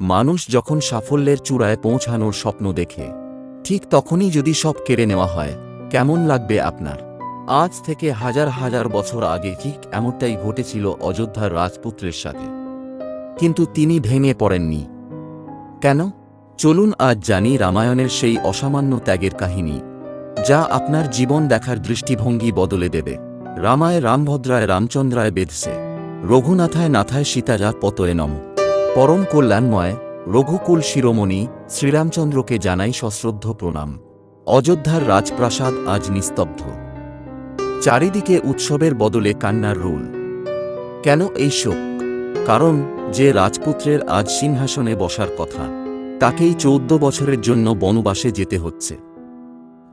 মানুষ যখন সাফল্যের চূড়ায় পৌঁছানোর স্বপ্ন দেখে, ঠিক তখনই যদি সব কেড়ে নেওয়া হয়, কেমন লাগবে আপনার? আজ থেকে হাজার হাজার বছর আগে ঠিক এমনটাই ঘটেছিল অযোধ্যার রাজপুত্রের সাথে। কিন্তু তিনি ভেঙে পড়েননি। কেন? চলুন আজ জানি রামায়ণের সেই অসামান্য ত্যাগের কাহিনী, যা আপনার জীবন দেখার দৃষ্টিভঙ্গি বদলে দেবে। রামায় রামভদ্রায় রামচন্দ্রায় বেদসে রঘুনাথায় নাথায় সীতারা পতয়ে নম। পরম কল্যাণময়, রঘুকুল শিরোমণি শ্রীরামচন্দ্রকে জানাই সশ্রদ্ধ প্রণাম। অযোধ্যার রাজপ্রাসাদ আজ নিস্তব্ধ। চারিদিকে উৎসবের বদলে কান্নার রুল। কেন এই শোক? কারণ যে রাজপুত্রের আজ সিংহাসনে বসার কথা, তাকেই চৌদ্দ বছরের জন্য বনবাসে যেতে হচ্ছে।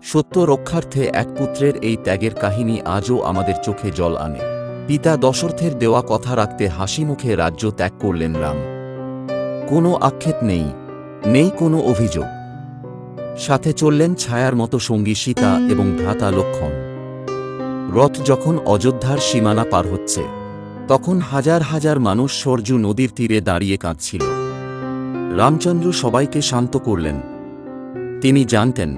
সত্য রক্ষার্থে এক পুত্রের এই ত্যাগের কাহিনী আজও আমাদের চোখে জল আনে। পিতা দশরথের দেওয়া কথা রাখতে হাসি মুখে রাজ্য ত্যাগ করলেন রাম। কোনো আক্ষেপ নেই নেই কোনো অভিযোগ। সাথে চললেন ছায়ার মতো সঙ্গী সীতা এবং ভ্রাতা লক্ষণ। রথ যখন অযোধ্যার সীমানা পার হচ্ছে, তখন হাজার হাজার মানুষ সরজু নদীর তীরে দাঁড়িয়ে কাঁদছিল। রামচন্দ্র সবাইকে শান্ত করলেন। তিনি জানতেন,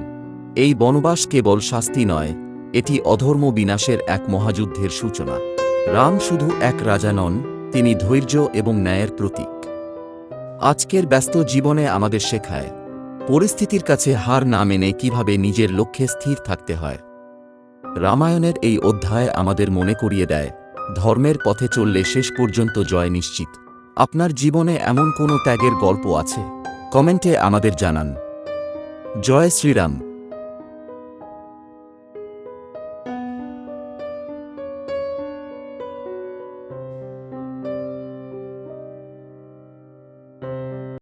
এই বনবাস কেবল শাস্তি নয়, এটি অধর্ম বিনাশের এক মহাযুদ্ধের সূচনা। রাম শুধু এক রাজা নন, তিনি ধৈর্য এবং ন্যায়ের প্রতীক। আজকের ব্যস্ত জীবনে আমাদের শেখায়, পরিস্থিতির কাছে হার না মেনে কীভাবে নিজের লক্ষ্যে স্থির থাকতে হয়। রামায়ণের এই অধ্যায় আমাদের মনে করিয়ে দেয়, ধর্মের পথে চললে শেষ পর্যন্ত জয় নিশ্চিত। আপনার জীবনে এমন কোনো ত্যাগের গল্প আছে? কমেন্টে আমাদের জানান। জয় শ্রীরাম।